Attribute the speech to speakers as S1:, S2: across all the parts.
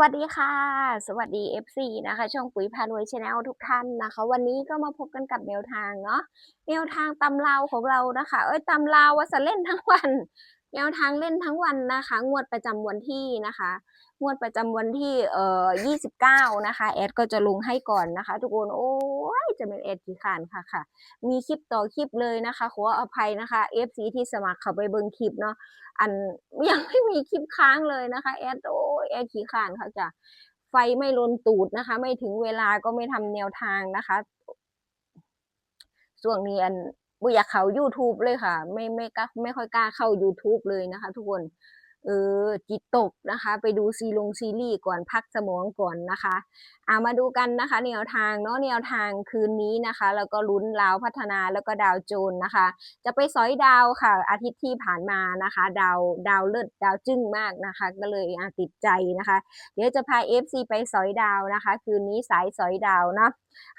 S1: วัสดีค่ะ สวัสดี FC นะคะ ช่องปุ๋ยพารวยชาแนลทุกท่านนะคะ วันนี้ก็มาพบกันกับแนวทางเนาะแนวทางตำราวของเรานะคะ เอ้ยตำราวว่าจะเล่นทั้งวันแนวทางเล่นทั้งวันนะคะ งวดประจำวันที่นะคะ งวดประจำวันที่เอ่อ29นะคะแอดก็จะลงให้ก่อนนะคะ ทุกคนโอ้ยจะเป็นแอดกี่ขานค่ะค่ะ มีคลิปต่อคลิปเลยนะคะ ขออภัยนะคะ FC ที่สมัครเข้าไปเบิ่งคลิปเนาะอันยังไม่มีคลิปค้างเลยนะคะแอดโอ้ แอดขี้ขานค่ะจ้ะไฟไม่ลนตูดนะคะ ไม่ถึงเวลาก็ไม่ทำแนวทางนะคะช่วงนี้อันบุอยากเข้า YouTube เลยค่ะ ไม่ไม่กล้าไม่ค่อยกล้าเข้า YouTube เลยนะคะ ทุกคน เออจิตตกนะคะ ไปดูซีลงซีรีส์ก่อนพักสมองก่อนนะคะอามาดูกันนะคะ แนวทางเนาะแนวทางคืนนี้นะคะ แล้วก็ลุ้นลาวพัฒนาแล้วก็ดาวโจนนะคะ จะไปสอยดาวค่ะ อาทิตย์ที่ผ่านมานะคะ ดาวดาวเลิศดาวจึ้งมากนะคะ ก็เลยติดใจนะคะ เดี๋ยวจะพา FC ไปสอยดาวนะคะ คืนนี้สายสอยดาวเนาะ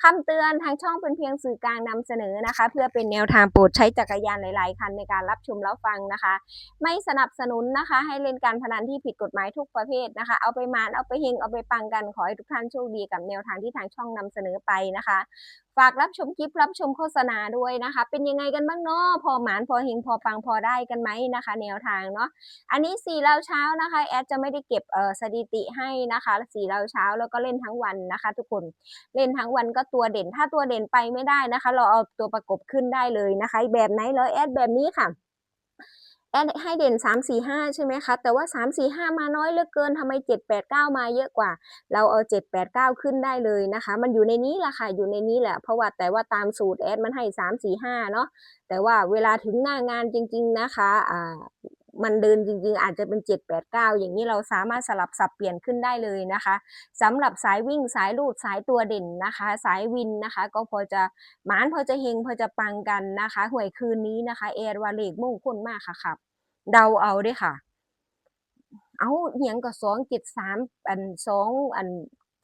S1: คำเตือนทางช่องเป็นเพียงสื่อกลางนำเสนอนะคะ เพื่อเป็นแนวทางโปรดใช้จักรยานหลาย ๆ คันในการรับชมรับฟังนะคะ ไม่สนับสนุนนะคะให้เล่นการพนันที่ผิดกฎหมายทุกประเภทนะคะ เอาไปมานเอาไปเฮงเอาไปปังกันขอให้ทุกท่านโชคดีกับแนวทางที่ทางช่องนำเสนอไปนะคะ ฝากรับชมคลิปรับชมโฆษณาด้วยนะคะ เป็นยังไงกันบ้างเนาะพอหมานพอเฮงพอปังพอได้กันไหมนะคะ แนวทางเนาะอันนี้สี่เราเช้านะคะแอดจะไม่ได้เก็บเอ่อสถิติให้นะคะสี่เราเช้าแล้วก็เล่นทั้งวันนะคะ ทุกคนเล่นทั้งวันก็ตัวเด่นถ้าตัวเด่นไปไม่ได้นะคะ เราเอาตัวประกบขึ้นได้เลยนะคะ แบบไหนแล้วแอดแบบนี้ค่ะ ให้เด่น 3 4 5 ใช่ไหมคะ แต่ว่า 3 4 5 มาน้อยเหลือเกินทำไม 7 8 9 มาเยอะกว่า เราเอา 7 8 9 ขึ้นได้เลยนะคะ มันอยู่ในนี้แหละค่ะ อยู่ในนี้แหละ เพราะว่าแต่ว่าตามสูตรแอดมันให้ 3 4 5 เนาะ แต่ว่าเวลาถึงหน้างานจริง ๆ นะคะอ่า มันเดินจริงๆ อาจจะเป็น 7 8 9 อย่างนี้เราสามารถสลับสับเปลี่ยนขึ้นได้เลยนะคะสำหรับสายวิ่งสายลูดสายตัวเด่นนะคะ สายวินนะคะ ก็พอจะหมานพอจะเฮงพอจะปังกันนะคะ หวยคืนนี้นะคะแอดว่าเลขมงคลมากค่ะครับเดาเอาด้อค่ะ เอาเหียงก็สองเจ็ดสามอันสองอัน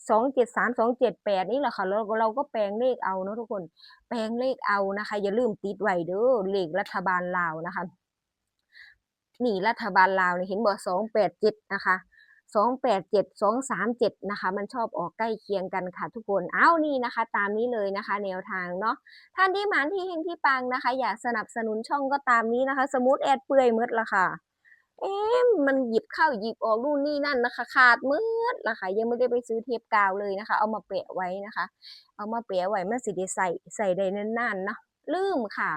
S1: สองเจ็ดสามสองเจ็ดแปดนี่แหละค่ะเราเราก็แปลงเลขเอาเนาะทุกคน แปลงเลขเอานะคะ อย่าลืมติดไว้เด้อเลขรัฐบาลลาวนะคะ นี่รัฐบาลลาวนี่เห็นบ่สองแปดเจ็ดนะคะสองแปดเจ็ดสองสามเจ็ดนะคะ มันชอบออกใกล้เคียงกันค่ะทุกคนเอานี่นะคะ ตามนี้เลยนะคะ แนวทางเนาะท่านที่หมานที่เฮงที่ปังนะคะ อยากสนับสนุนช่องก็ตามนี้นะคะ สมูทแอดเปื่อยมืดละค่ะ เอ๊ะมันหยิบเข้าหยิบออกนู่นนี่นั่นนะคะ ขาดมืดละค่ะ ยังไม่ได้ไปซื้อเทปกาวเลยนะคะ เอามาแปะไว้นะคะ เอามาแปะไว้มันสิได้ใส่ใส่ได้นานๆเนาะ ลืมค่ะ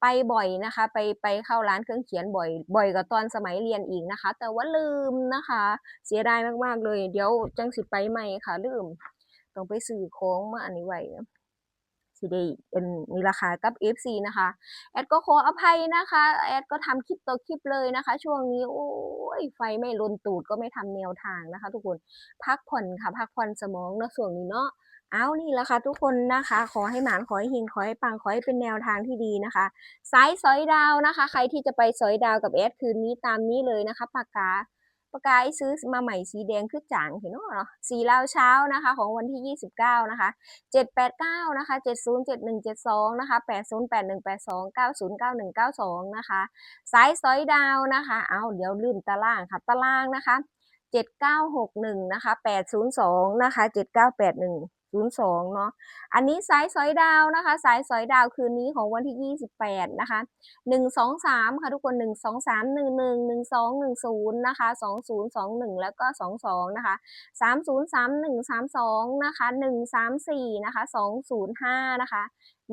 S1: ไปบ่อยนะคะ ไปไปเข้าร้านเครื่องเขียนบ่อย บ่อยกว่าตอนสมัยเรียนอีกนะคะ แต่ว่าลืมนะคะ เสียดายมากๆเลย เดี๋ยวจังสิไปใหม่ค่ะ ลืม ต้องไปสื่อของมาอันนี้ไว้ สิได้เป็นนี่ราคากับ FC นะคะ แอดก็ขออภัยนะคะ แอดก็ทำคลิปต่อคลิปเลยนะคะ ช่วงนี้ โอ้ย ไฟไม่ลนตูดก็ไม่ทำแนวทางนะคะ ทุกคน พักผ่อนค่ะ พักผ่อนสมองนะช่วงนี้เนาะเอานี่แหละค่ะทุกคนนะคะ ขอให้หมานขอให้เฮงขอให้ปังขอให้เป็นแนวทางที่ดีนะคะสายสอยดาวนะคะ ใครที่จะไปสอยดาวกับแอดคืนนี้ตามนี้เลยนะคะปากกา ปากกาซื้อมาใหม่สีแดงคือจางเห็นเนาะสีลาวเช้านะคะของวันที่ 29 นะคะ 789 นะคะ 707172 นะคะ 808182 909192 นะคะ สายสอยดาวนะคะ เอาเดี๋ยวลืมตารางค่ะ ตารางนะคะ 7961 นะคะ 802 นะคะ 7981 02เนาะ อันนี้สายสอยดาวนะคะ สายสอยดาวคืนนี้ของวันที่ 28 นะคะ 123 ค่ะทุกคน 123 11 1210 นะคะ 2021 แล้วก็ 22 นะคะ 3031 32 นะคะ 134 นะคะ 205 นะคะ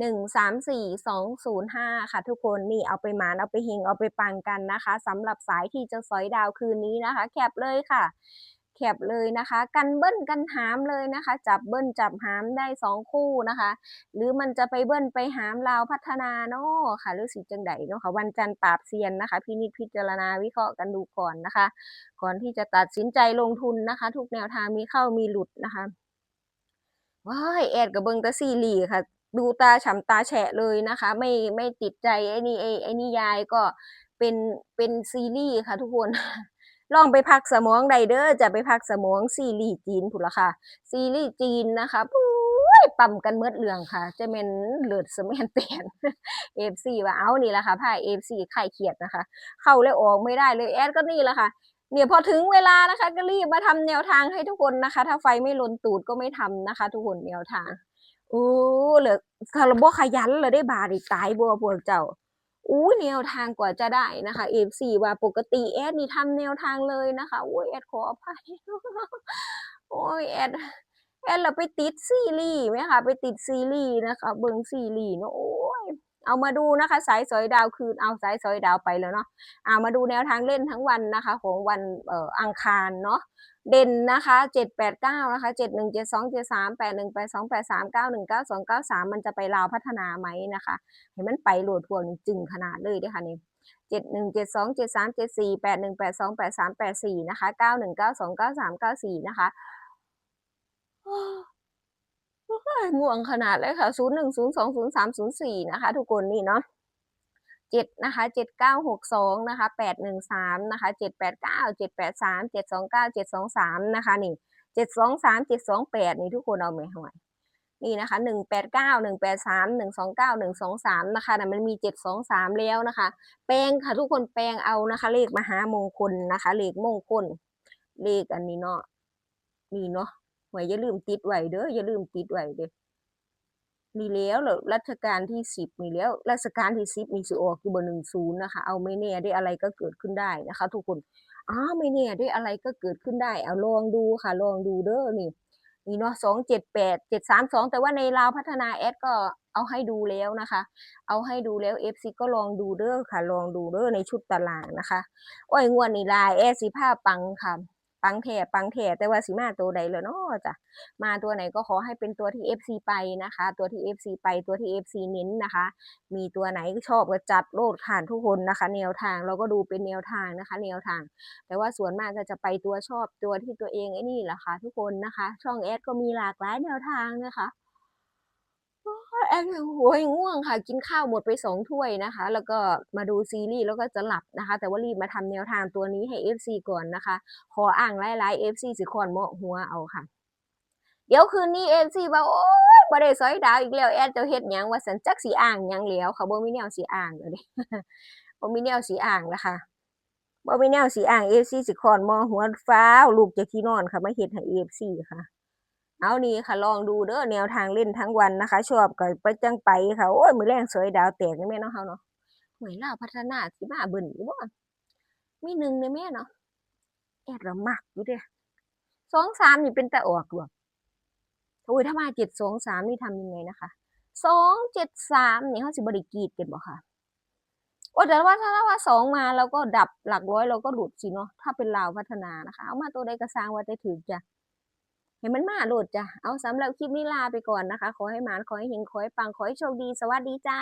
S1: 134 205ค่ะ ทุกคนนี่เอาไปหมานเอาไปเฮงเอาไปปังกันนะคะสำหรับสายที่จะสอยดาวคืนนี้นะคะ แคปเลยค่ะ แคปเลยนะคะ กันเบิ้ลกันหามเลยนะคะ จับเบิ้ลจับหามได้สองคู่นะคะ หรือมันจะไปเบิ้ลไปหามลาวพัฒนาเนาะค่ะหรือสิจังใดเนาะค่ะวันจันทร์ปราบเซียนนะคะ พินิจพิจารณาวิเคราะห์กันดูก่อนนะคะ ก่อนที่จะตัดสินใจลงทุนนะคะ ทุกแนวทางมีเข้ามีหลุดนะคะว้ายแอดกับเบิงตะซีรีค่ะ ดูตาฉ่ำตาแฉะเลยนะคะ ไม่ไม่ติดใจไอ้นี่ไอ้ไอ้นิยายก็เป็นเป็นซีรีส์ค่ะทุกคน ลองไปพักสมองไดเดอร์จะไปพักสมองซีรีส์จีนผุนละค่ะ ซีรีส์จีนนะคะปุ้ยปั่มกันเมืดเรื่องค่ะ จะเป็นเลือดสแมนเตียนเอฟซีว่าเอานี่แหละค่ะผ้าเอฟซีไข่เขียดนะคะ เข้าแล้วออกไม่ได้เลยแอดก็นี่แหละค่ะเนี่ยพอถึงเวลานะคะ ก็รีบมาทำแนวทางให้ทุกคนนะคะ ถ้าไฟไม่ลนตูดก็ไม่ทำนะคะ ทุกคนแนวทางโอ้เหลือคาร์บขยันเลยได้บาดิตายบัวพวกเจ้า อู้แนวทางกว่าจะได้นะคะเอฟซีว่าปกติแอดนี่ทำแนวทางเลยนะคะโอ้ยแอดขออภัยโอ้ยแอดแอดเราไปติดซีรีส์ไหมคะไปติดซีรีส์นะคะ เบิงซีรีส์เนาะโอ้ เอามาดูนะคะ สายสอยดาวคืนเอาสายสอยดาวไปแล้วเนาะเอามาดูแนวทางเล่นทั้งวันนะคะ ของวันเอ่ออังคารเนาะเด่นนะคะเจ็ดแปดเก้านะคะเจ็ดหนึ่งเจ็ดสองเจ็ดสามแปดหนึ่งแปดสองแปดสามเก้าหนึ่งเก้าสองเก้าสามมันจะไปลาวพัฒนาไหมนะคะเห็นมันไปโหลดพวงนี่จึงขนาดเลยเด้อค่ะนี่เจ็ดหนึ่งเจ็ดสองเจ็ดสามเจ็ดสี่แปดหนึ่งแปดสองแปดสามแปดสี่นะคะเก้าหนึ่งเก้าสองเก้าสามเก้าสี่นะคะ ง่วงขนาดเลยค่ะศูนย์หนึ่งศูนย์สองศูนย์สามศูนย์สี่นะคะ ทุกคนนี่เนาะเจ็ดนะคะเจ็ดเก้าหกสองนะคะแปดหนึ่งสามนะคะเจ็ดแปดเก้าเจ็ดแปดสามเจ็ดสองเก้าเจ็ดสองสามนะคะนี่เจ็ดสองสามเจ็ดสองแปดนี่ทุกคนเอาไหมห่วยนี่นะคะหนึ่งแปดเก้าหนึ่งแปดสามหนึ่งสองเก้าหนึ่งสองสามนะคะแต่มันมีเจ็ดสองสามแล้วนะคะ แปลงค่ะทุกคนแปลงเอานะคะ เลขมหามงคลนะคะ เลขมงคลเลขอันนี้เนาะนี่เนาะ หวยอย่าลืมติดไว้เด้ออย่าลืมติดไว้เด้อนี่แล้วหรอรัชกาลที่สิบนี่แล้วรัชกาลที่สิบนี่สิออกคือเบอร์หนึ่งศูนย์นะคะ เอาไม่แน่ได้อะไรก็เกิดขึ้นได้นะคะ ทุกคนอ้าไม่แน่ได้อะไรก็เกิดขึ้นได้ เอาลองดูค่ะ ลองดูเด้อนี่นี่เนาะสองเจ็ดแปดเจ็ดสามสองแต่ว่าในลาวพัฒนาแอดก็เอาให้ดูแล้วนะคะ เอาให้ดูแล้วเอฟซีก็ลองดูเด้อค่ะ ลองดูเด้อในชุดตารางนะคะ โอ้ยงวดนี้ลายแอดสีผ้าปังค่ะ ปังแท่ปังแท่แต่ว่าสีมาตัวใดแล้วเนาะจ้ะมาตัวไหนก็ขอให้เป็นตัวที่ FC ไปนะคะ ตัวที่ FC ไปตัวที่ FC เน้นนะคะ มีตัวไหนชอบก็จัดโลดผ่านทุกคนนะคะ แนวทางเราก็ดูเป็นแนวทางนะคะ แนวทาง แต่ว่าส่วนมากก็จะไปตัวชอบตัวที่ตัวเองไอ้นี่แหละค่ะทุกคนนะคะ ช่องแอดก็มีหลากหลายแนวทางนะคะ แอดโอ้ยง่วงค่ะ กินข้าวหมดไปสองถ้วยนะคะ แล้วก็มาดูซีรีส์แล้วก็จะหลับนะคะ แต่ว่ารีบมาทำแนวทางตัวนี้ให้ FC ก่อนนะคะ ขออ่างไล่ๆ FC สิคอนเมาะหัวเอาค่ะ เดี๋ยวคืนนี้เอ็นซีว่าโอ้ยบ่ได้สอยดาวอีกแล้วแอดเจะเฮ็ดหยังว่าสันจักสีอ่างหยังแล้วเขาบ่มีแนวสีอ่างเลยบ่มีแนวสีอ่างแล้วค่ะบ่มีแนวสีอ่างเอฟซีสิคอนมอหัวฟ้าวลูกจากที่นอนค่ะมาเฮ็ดให้เอฟซีค่ะ เอานี่ค่ะลองดูเด้อแนวทางเล่นทั้งวันนะคะ ชอบก็ไปจังไปค่ะโอ้ยมือแรงสวยดาวแตกนี่แม่เนาะเฮาเนาะหวยลาวพัฒนาสิมาเบิ่นอยู่บ่มีหนึ่งในแม่เนาะแอดละมักอยู่เด้สองสามนี่เป็นแต่ออกดวงโอ้ยถ้ามาเจ็ดสองสามนี่ทำยังไงนะคะสองเจ็ดสามนี่เขาสิบริกีดกันบ่ค่ะโอ้แต่ว่าถ้าว่าสองมาเราก็ดับหลักร้อยเราก็หลุดสิเนาะถ้าเป็นลาวพัฒนานะคะ เอามาตัวใดก็สร้างว่าจะถือจ้ะ เห็นมันมาโหลดจ้ะ เอาสำหรับคลิปนี้ลาไปก่อนนะคะ ขอให้หมาน ขอให้เฮงขอให้ปัง ขอให้โชคดี สวัสดีจ้า